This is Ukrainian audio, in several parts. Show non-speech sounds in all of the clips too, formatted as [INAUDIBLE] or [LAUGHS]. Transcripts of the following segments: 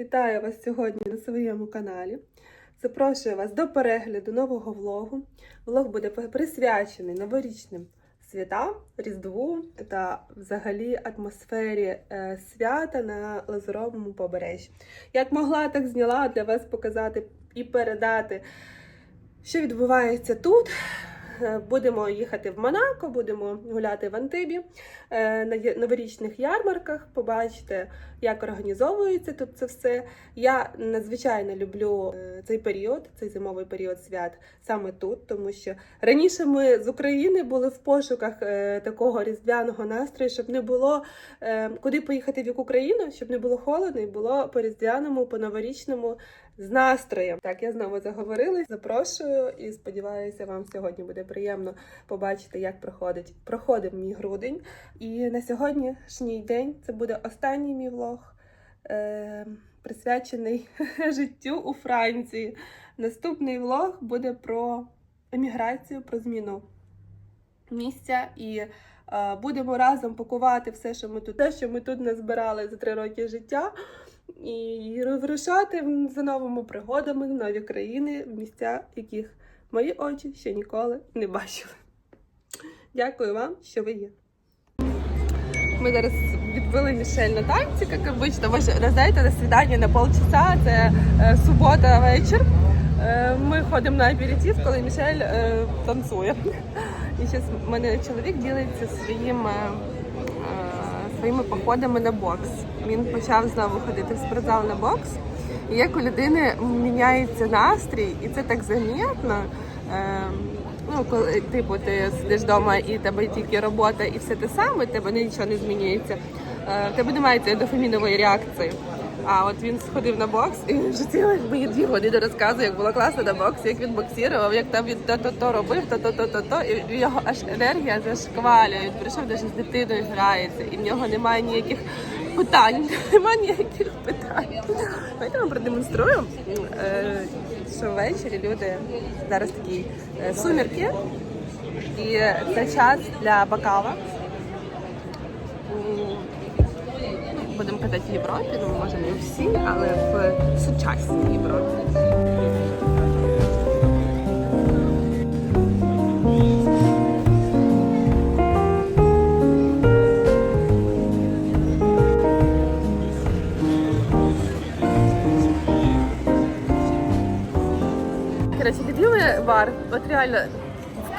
Вітаю вас сьогодні на своєму каналі. Запрошую вас до перегляду нового влогу. Влог буде присвячений новорічним святам, Різдву та взагалі атмосфері е, свята на Лазуровому побережжі. Як могла, так зняла для вас показати і передати, що відбувається тут. Е, Будемо їхати в Монако, будемо гуляти в Антибі е, на новорічних ярмарках, побачите, як організовується тут це все. Я надзвичайно люблю е, цей період, цей зимовий період свят саме тут, тому що раніше ми з України були в пошуках такого різдвяного настрою, щоб не було куди поїхати в яку країну, щоб не було холодно і було по різдвяному, по новорічному з настроєм. Так, я знову заговорилась. Запрошую і сподіваюся, вам сьогодні буде приємно побачити, як проходить проходив мій грудень. І на сьогоднішній день це буде останній мій влог, е, присвячений [LAUGHS] життю у Франції. Наступний влог буде про еміграцію, про зміну місця і. е, Будемо разом пакувати все, що ми тут, те, що ми тут назбирали за три роки життя, і вирушати за новими пригодами в нові країни, в місця, яких мої очі ще ніколи не бачили. Дякую вам, що ви є. Ми зараз відбили Мішель на танці, як обично. Ви ж знаєте, на свідання на полчаса, це е, субота вечір. Е, ми ходимо на аперитив, коли Мішель е, танцює. І зараз мене чоловік ділиться своїм, е, своїми походами на бокс. Він почав знову ходити в спортзал на бокс. І як у людини міняється настрій, і це так замітно. Е, ну, коли типу ти сидиш вдома і тебе тільки робота, і все те саме, тебе нічого не змінюється. Е, в тебе немає цієї дофамінової реакції. А от він сходив на бокс і вже цілих мені дві години розказує, як було класно на боксі, як він боксірував, як там він то-то-то робив, то-то-то-то-то. І в його аж енергія зашквалює. Він прийшов навіть з дитиною грається, і в нього немає ніяких питань. [LAUGHS] Немає ніяких питань. Давайте вам продемонструю, е, що ввечері люди зараз такі е, сумірки, і це час для бокала. Будемо казати в Європі, ну може не всі, але в сучасній Європі. Бар, от реально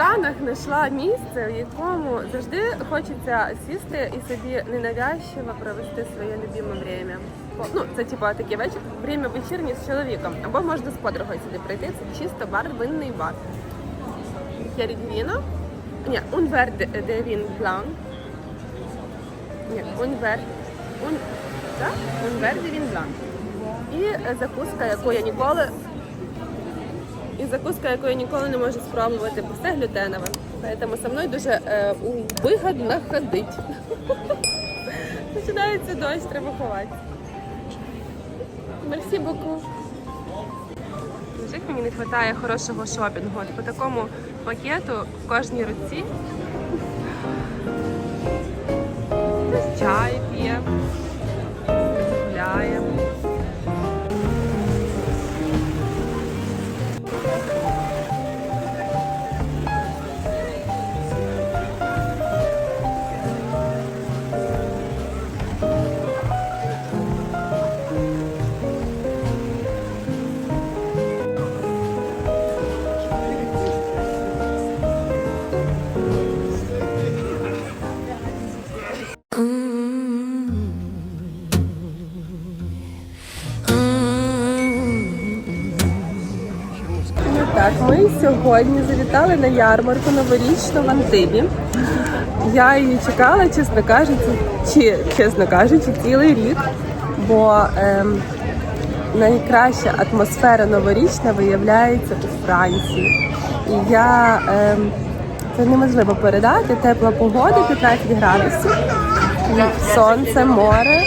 в Канах знайшла місце, в якому завжди хочеться сісти і собі ненавязчиво провести своє любиме время. Ну, це типа таке вечір, время вечірнє з чоловіком. Або можна з подругою сюди прийти. Це чисто бар, винний бар. Chiarivino. Ні, verde de vin blanc. Ні, так? un verde vin blanc. І е, закуска, яку я ніколи і закуска, яку я ніколи не можу спробувати, бо все глютенове. Тому со мною дуже е, вигодно ходити. [LAUGHS] Починається дощ, треба ховати. Мерсі боку. Жить мені не вистачає хорошого шопінгу. От По такому пакету в кожній руці. Чай п'є, гуляє. Сьогодні завітали на ярмарку новорічну в Антибі. Я її чекала, чесно кажучи, чи чесно кажучи, цілий рік, бо ем, найкраща атмосфера новорічна виявляється у Франції. І я ем, це неможливо передати. Тепла погода, 15 градусів, сонце, море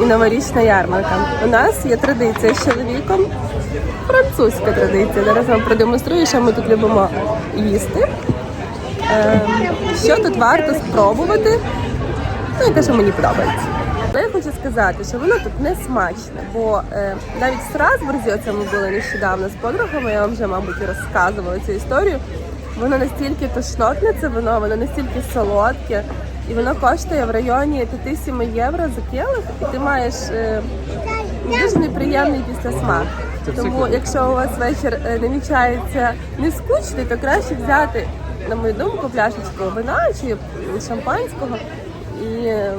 і новорічна ярмарка. У нас є традиція з чоловіком французька традиція. Зараз вам продемонструю, що ми тут любимо їсти. Ем, що тут варто спробувати? Ну, і те, що мені подобається. Але я хочу сказати, що воно тут не смачне, бо е, навіть в Страсбурзі, оце ми були нещодавно з подругами, я вам вже, мабуть, розказувала цю історію. Воно настільки тошнотне, це вино, воно настільки солодке, і воно коштує в районі 5-7 євро за келих, і ти маєш е, дуже неприємний післясмак. Тому, якщо у вас вечір е, намічається не скучний, то краще взяти, на мою думку, пляшечку вина чи шампанського і е,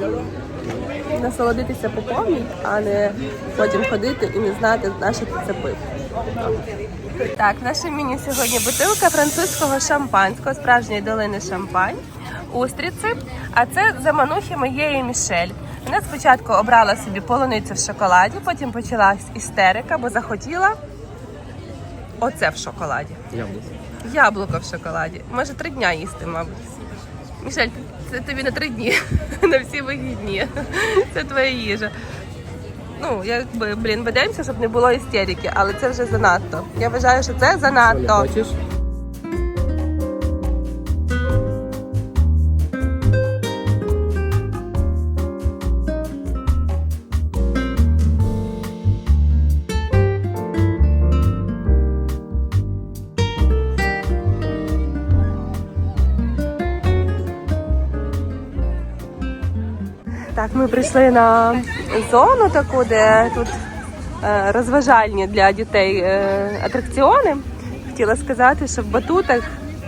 насолодитися по повній, а не потім ходити і не знати, на що ти це пив. Так, в нашій міні сьогодні бутилка французького шампанського, справжньої долини шампань, устриці. А це заманухи моєї Мішель. Вона спочатку обрала собі полуницю в шоколаді, потім почалась істерика, бо захотіла оце в шоколаді. Яблуко. Яблуко в шоколаді. Може три дня їсти, мабуть. Мішель, це тобі на три дні, [LAUGHS] на всі вихідні. Це твоя їжа. Ну, якби, блін, ведемося, щоб не було істерики, але це вже занадто. Я вважаю, що це занадто. Ми прийшли на зону таку, де тут е, розважальні для дітей е, атракціони. Хотіла сказати, що в батутах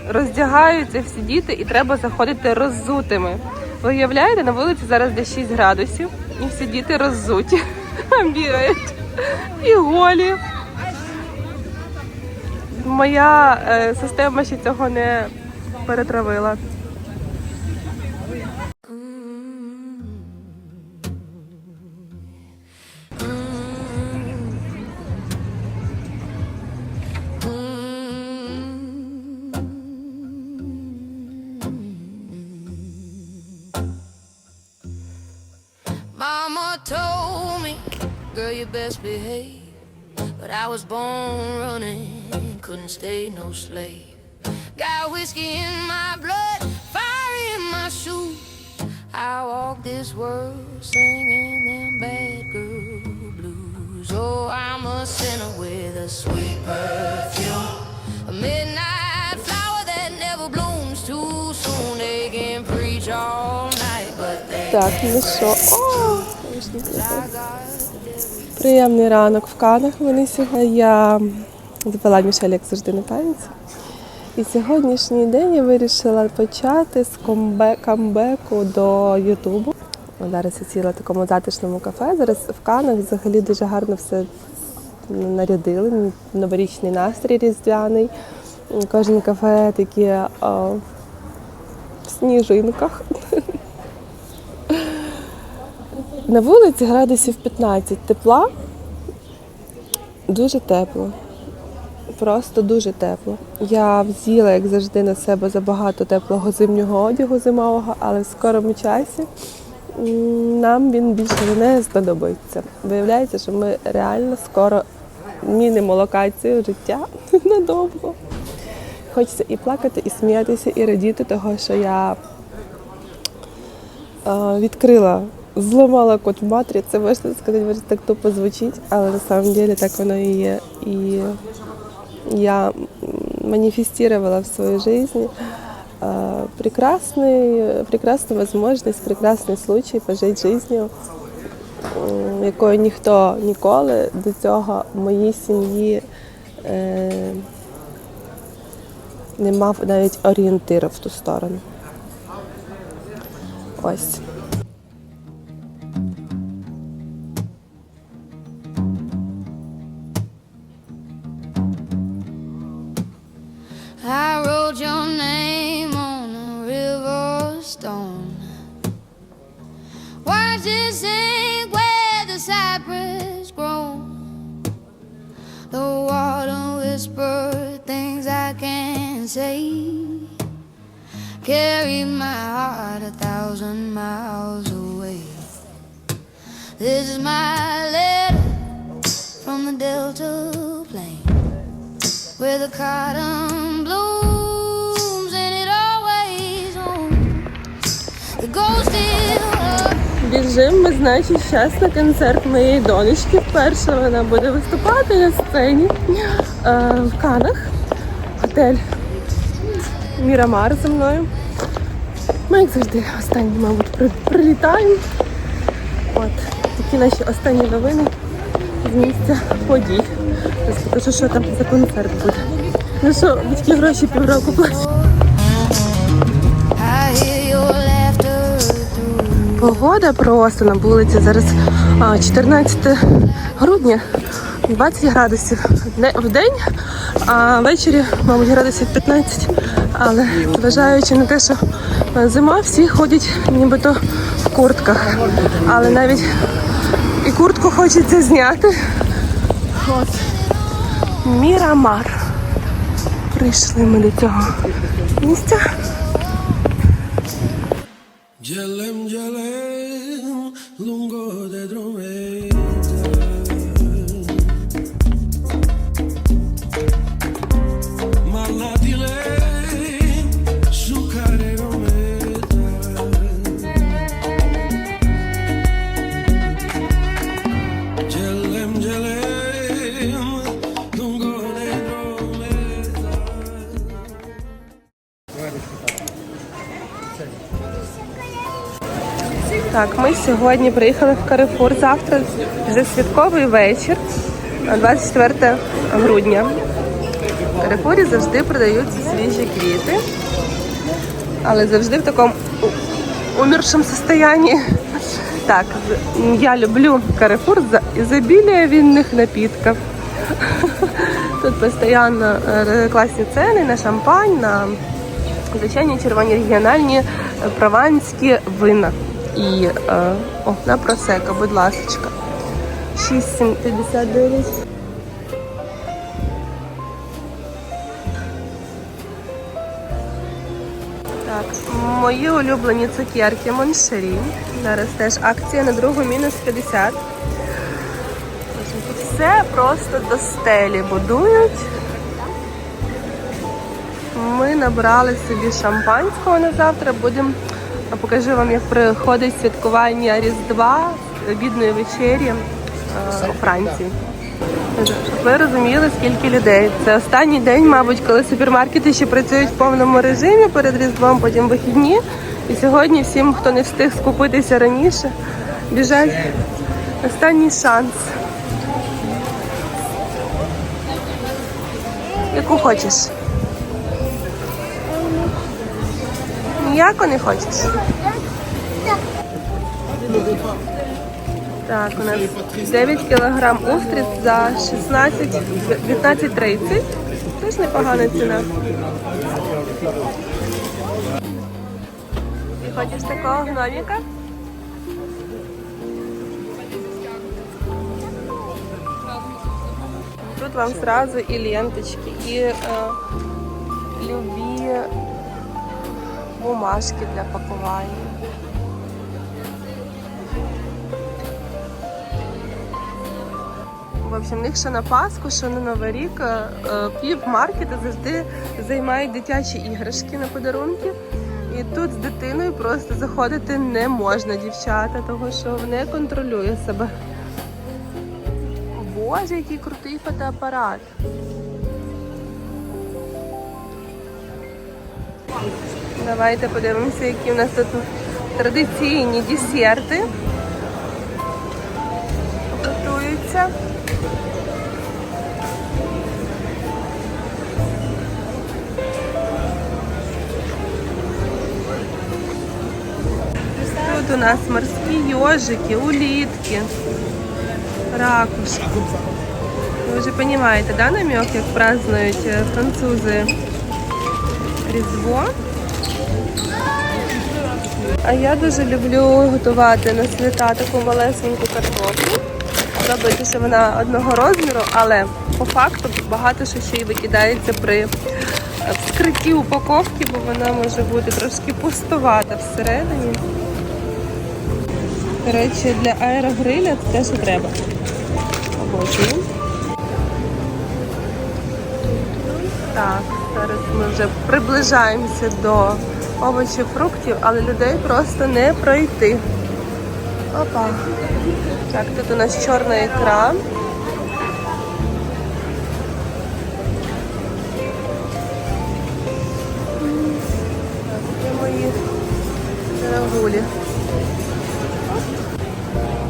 роздягаються всі діти і треба заходити роззутими. Ви уявляєте, на вулиці зараз десь 6 градусів, і всі діти роззуті, [LAUGHS] бігають і голі. Моя е, система ще цього не перетравила. girl, you best behave. But I was born running, couldn't stay no slave. Got whiskey in my blood, fire in my shoes. I walk this world singing them bad girl blues. Oh, I'm a sinner with a sweet perfume. A midnight flower that never blooms too soon. They can preach all night, but they Так, ну що? О, Приємний ранок в Канах вони сьогодні. Я запила Мішель, як завжди, на танці. І сьогоднішній день я вирішила почати з камбеку до Ютубу. Зараз я сіла в такому затишному кафе. Зараз в Канах взагалі дуже гарно все нарядили. Новорічний настрій різдвяний. Кожен кафе такі о, в сніжинках. На вулиці градусів 15 тепла. Дуже тепло. Просто дуже тепло. Я взяла, як завжди, на себе забагато теплого зимнього одягу зимового, але в скорому часі нам він більше не знадобиться. Виявляється, що ми реально скоро мінимо локацію життя [LAUGHS] надовго. Хочеться і плакати, і сміятися, і радіти того, що я е, відкрила, зламала код в матері. Це можна сказати, може так тупо звучить, але на самом деле так воно і є. І я манифестировала в своей жизни прекрасный, прекрасную возможность, прекрасний случай пожити жизнью, якою ніхто ніколи до цього в моїй сім'ї е, не мав навіть орієнтира в ту сторону. Ось. Say. Carry my heart a thousand miles away. This is my letter from the Delta plain where the cotton blooms and it always on. The ghost up. біжимо, ми, значить, зараз на концерт моєї донечки. Вперше вона буде виступати на сцені е, в Канах. Готель Мірамар зі мною. Ми, як завжди, останні, мабуть, при- прилітаємо. От, такі наші останні новини з місця подій. Зараз покажу, що там за концерт буде. Ну що, батьки гроші півроку платять. Погода просто на вулиці зараз а, 14 грудня, 20 градусів в день, а ввечері, мабуть, градусів 15. Але зважаючи на те, що е, зима, всі ходять нібито в куртках. Але навіть і куртку хочеться зняти. От. Мірамар. Прийшли ми до цього місця. Gelem gelem Так, ми сьогодні приїхали в Карифур. Завтра вже святковий вечір, 24 грудня. В Карифурі завжди продаються свіжі квіти, але завжди в такому умершому состоянні. Так, я люблю Карифур за ізобілія вінних напітків. Тут постійно е, класні ціни на шампань, на звичайні червоні регіональні е, прованські вина. І е, о, на просека, будь ласка. 6,59. Так, мої улюблені цукерки Моншері. Зараз теж акція на другу мінус 50. Все просто до стелі будують. Ми набрали собі шампанського на завтра. Будемо покажу вам, як проходить святкування Різдва бідної вечері е, у Франції. Щоб ви розуміли, скільки людей. Це останній день, мабуть, коли супермаркети ще працюють в повному режимі перед Різдвом, потім вихідні. І сьогодні всім, хто не встиг скупитися раніше, біжать останній шанс. Яку хочеш? Ніяко не хочеш? Так, у нас 9 кілограм устриць за 16, 15,30. Теж непогана ціна. Ти хочеш такого гноміка? Тут вам сразу і ленточки, і е, любі бумажки для пакування. В общем, в них що на Пасху, що на Новий рік е, е, пів маркету завжди займають дитячі іграшки на подарунки. І тут з дитиною просто заходити не можна, дівчата, тому що не контролює себе. Боже, який крутий фотоапарат. Давайте подивимося, які у нас тут традиційні десерти. Готуються. Тут у нас морські йожики, улітки, ракушки. Ви вже розумієте, да, намек, як празднують е, французи Різдво? А я дуже люблю готувати на свята таку малесеньку картоплю. Робити, що вона одного розміру, але по факту багато що ще й викидається при е, вскритті упаковки, бо вона може бути трошки пустувата всередині. До речі, для аерогриля це те, що треба. Обожнюю. Так, зараз ми вже приближаємося до овочів, фруктів, але людей просто не пройти. Опа. Так, тут у нас чорна ікра.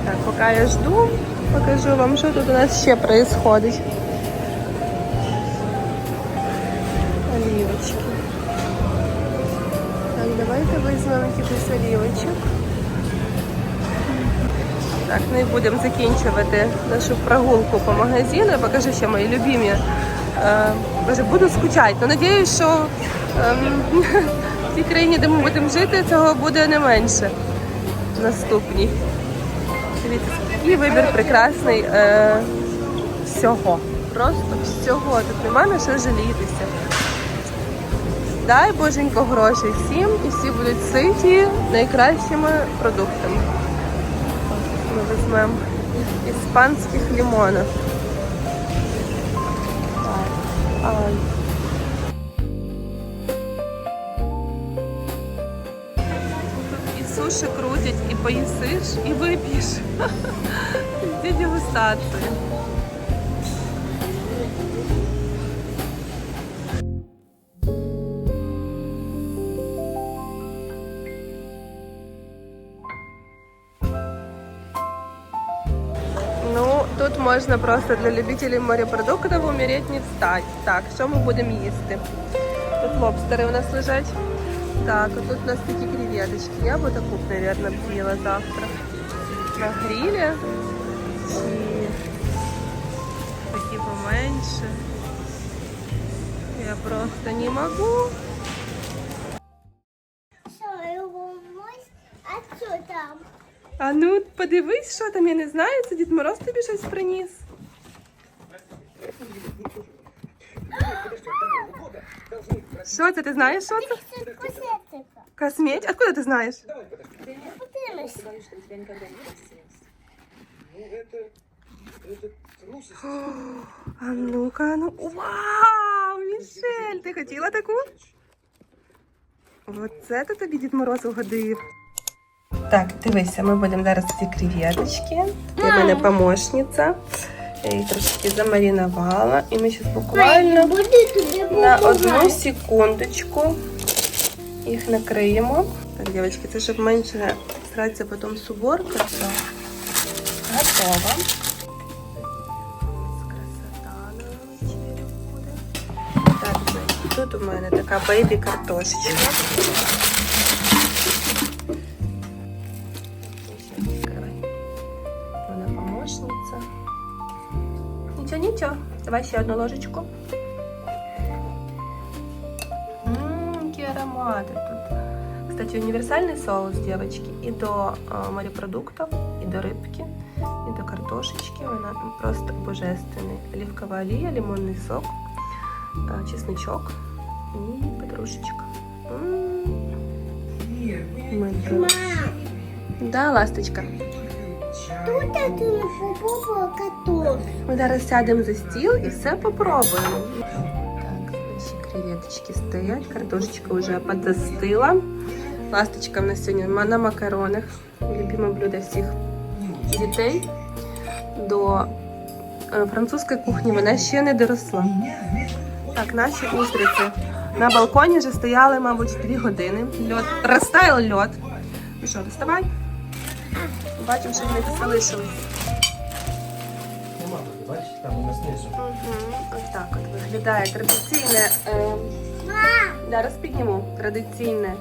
Так, поки я жду, покажу вам, що тут у нас ще происходить. Так, давайте візьмемо якихось. Так, ну і будемо закінчувати нашу прогулку по магазину. Я покажу ще мої любимі. Е, Боже, буду скучати. Ну, надіюсь, що ем, в тій країні, де ми будемо жити, цього буде не менше. Наступній. Дивіться, який вибір прекрасний е, всього. Просто всього. Тут нема на що жалітися. Дай боженько грошей всім і всі будуть ситі найкращими продуктами. Ми візьмемо іспанських. Тут і суші крутять, і поїсиш, і вип'єш. [LAUGHS] Дегустації. можна просто для любителів морепродуктів умереть не встать. Так, що ми будемо їсти? Тут лобстери у нас лежать. Так, а тут у нас такі креветочки. Я бы таку, наверное, б з'їла завтра. На грилі. І такі поменше. Я просто не можу. А ну, подивись, що там, я не знаю, це Дід Мороз тобі щось приніс. Що це, ти знаєш, що це? Косетика. Косметь? Откуда ти знаєш? А ну-ка, ну. Вау! Мішель, ти хотіла таку? Оце то тобі Дід Мороз угодив. Так, дивися, ми будемо зараз ці креветочки. Ти в мене помощниця. Я їх трошки замаринувала. І ми зараз буквально на одну секундочку їх накриємо. Так, дівчатки, це щоб менше сратися потім. Все. Готово. Так, тут у мене така бейбі Давай ще одну ложечку. Ммм, які аромати тут. Кстати, універсальний соус, девочки, і до е, морепродуктів, і до рибки, і до картошечки. Вона просто божественний. Оливкова олія, лимонний сок, е, чесничок і петрушечка. М. Медовий. Мам, Да, ласточка. Тут ти не попробувала. Ми зараз сядемо за стіл і все попробуємо. Так, наші креветочки стоять, картошечка вже подостила. Ласточка в нас сьогодні на макаронах. Любиме блюдо всіх дітей. До е, французької кухні вона ще не доросла. Так, наші устриці на балконі вже стояли, мабуть, дві години. Льод. Розтаяв льод. Ну що, доставай? Бачимо, що в них залишилось. Нема тут, бачиш, там у нас знизу. Угу. Ось так от виглядає традиційне. Е, зараз підніму традиційне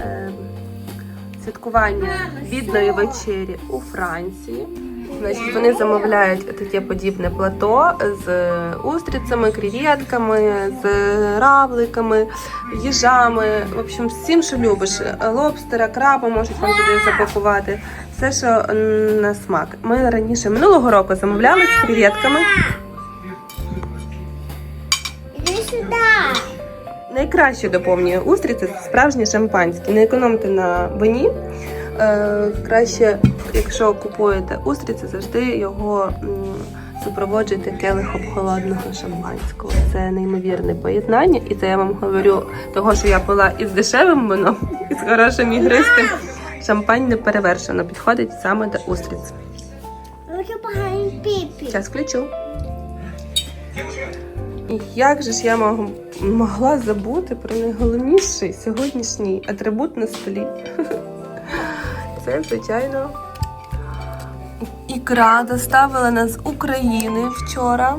е, святкування бідної вечері у Франції. Значить, вони замовляють таке подібне плато з устрицями, креветками, з равликами, їжами. В общем, всім, що любиш. Лобстера, краба можуть вам туди запакувати. Все, що на смак. Ми раніше минулого року замовляли з креветками. Найкраще доповнює устриці справжнє шампанське. Не економте на вині. Е, краще, якщо купуєте устриці, завжди його супроводжуйте келихом холодного шампанського. Це неймовірне поєднання, і це я вам говорю того, що я пила із дешевим вином, і з хорошим ігристим. Шампань не перевершено, підходить саме до устриць. Pippi. Зараз включу. І як же ж я мог- могла забути про найголовніший сьогоднішній атрибут на столі? [LAUGHS] Це, звичайно, ікра доставила нас з України вчора.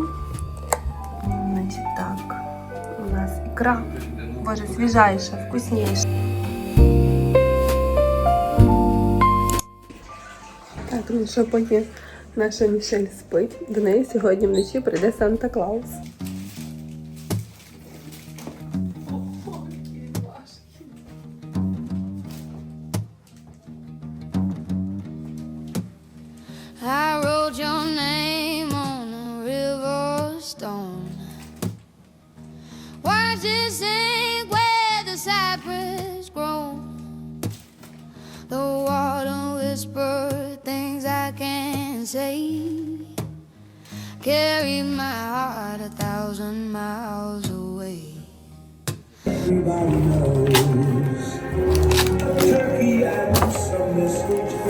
Значить так, у нас ікра. Боже, свіжайша, вкусніша. Так, ну що поки наша Мішель спить, до неї сьогодні вночі прийде Санта Клаус. Carry my heart a thousand miles away. Everybody knows Turkey and some mistletoe.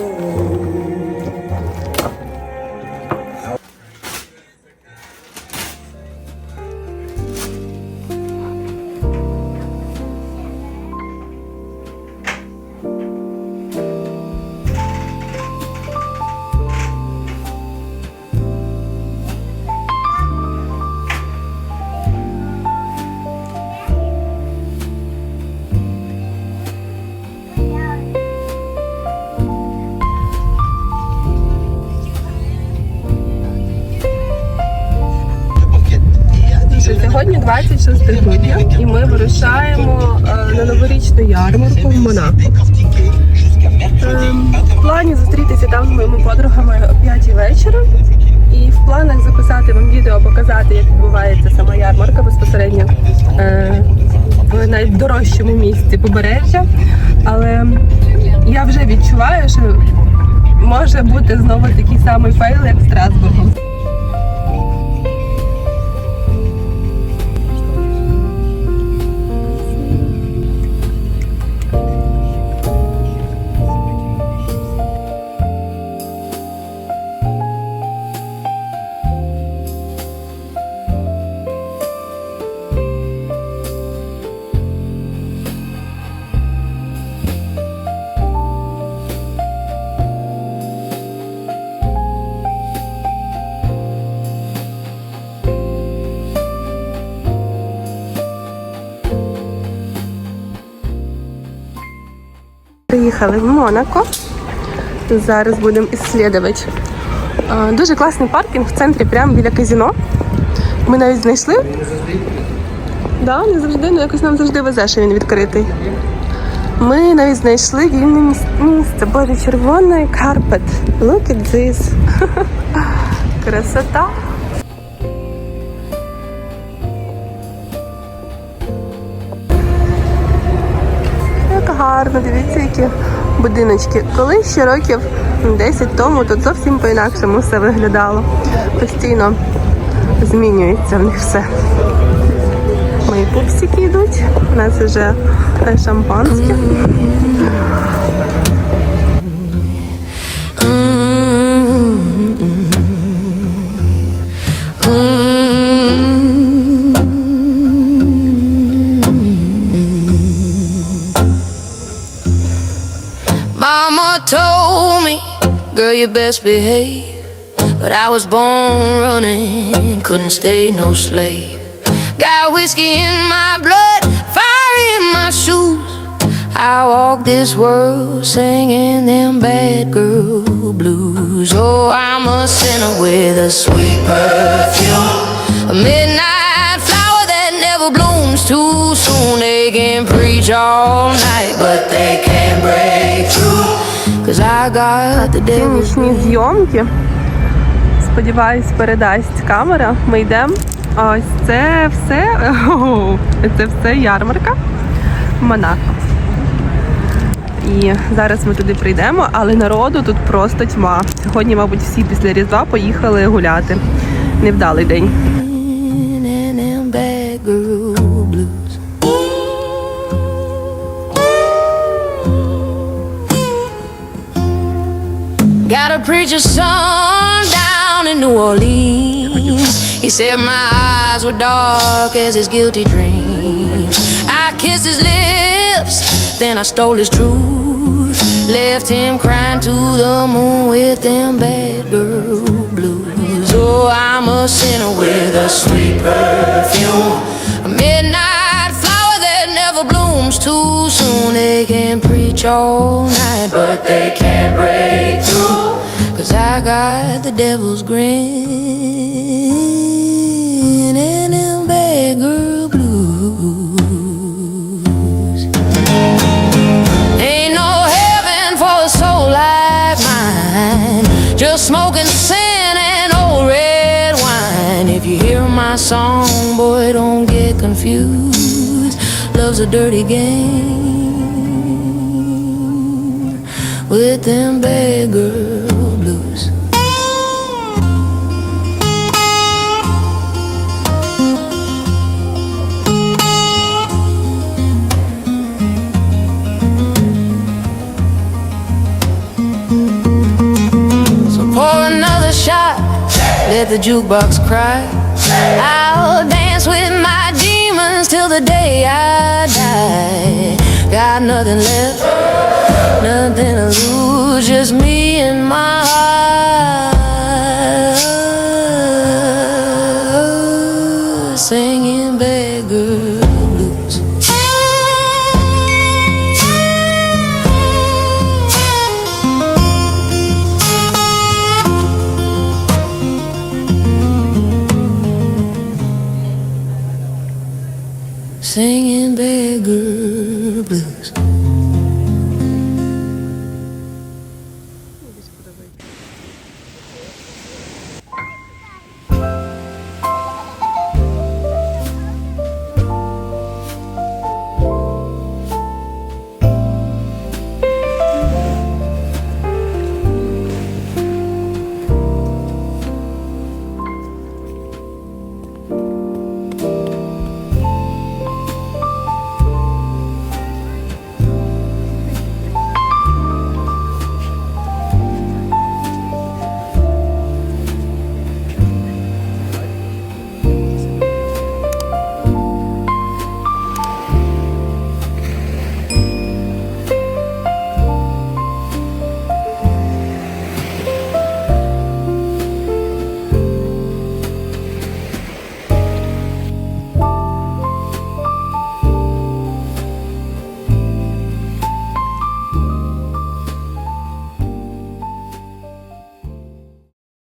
І ми вирушаємо е, на новорічну ярмарку в Монако. Ем, В плані зустрітися там з моїми подругами о 5 вечора. І в планах записати вам відео, показати, як відбувається сама ярмарка безпосередньо е, в найдорожчому місці побережжя. Але я вже відчуваю, що може бути знову такий самий фейл, як в Страсбургу. Приїхали в Монако. Зараз будемо іслідувати. Дуже класний паркінг в центрі, прямо біля казіно. Ми навіть знайшли. Не завжди. Да, не завжди, ну якось нам завжди везе, що він відкритий. Ми навіть знайшли вільне міс- місце. Боже, червоний карпет. Look at this. [LAUGHS] Красота. Як гарно, дивіться, які будиночки. Колись ще років 10 тому тут зовсім по-інакшому все виглядало. Постійно змінюється в них все. Мої пупсики йдуть. У нас вже е, шампанське. Told me, girl, you best behave. But I was born running, couldn't stay no slave. Got whiskey in my blood, fire in my shoes. I walk this world singing them bad girl blues. Oh, I'm a sinner with a sweet perfume. A midnight blooms too soon. They can preach all night, but they can't break through. Cause I got the Нічні зйомки. Сподіваюсь, передасть камера. Ми йдемо. Ось це все. [LAUGHS] Це все ярмарка Монако. І зараз ми туди прийдемо, але народу тут просто тьма. Сьогодні, мабуть, всі після Різдва поїхали гуляти. Невдалий день. Preacher's son down in New Orleans. He said my eyes were dark as his guilty dreams. I kissed his lips, then I stole his truth. Left him crying to the moon with them bad girl blues. Oh, I'm a sinner with a sweet perfume. A midnight flower that never blooms too soon. They can preach all night, but they can't break through. Cause I got the devil's grin and them bad girl blues. Ain't no heaven for a soul like mine. Just smoking sin and old red wine. If you hear my song, boy, don't get confused. Love's a dirty game with them bad girl let the jukebox cry. I'll dance with my demons till the day I die. Got nothing left, nothing to lose, just me and my heart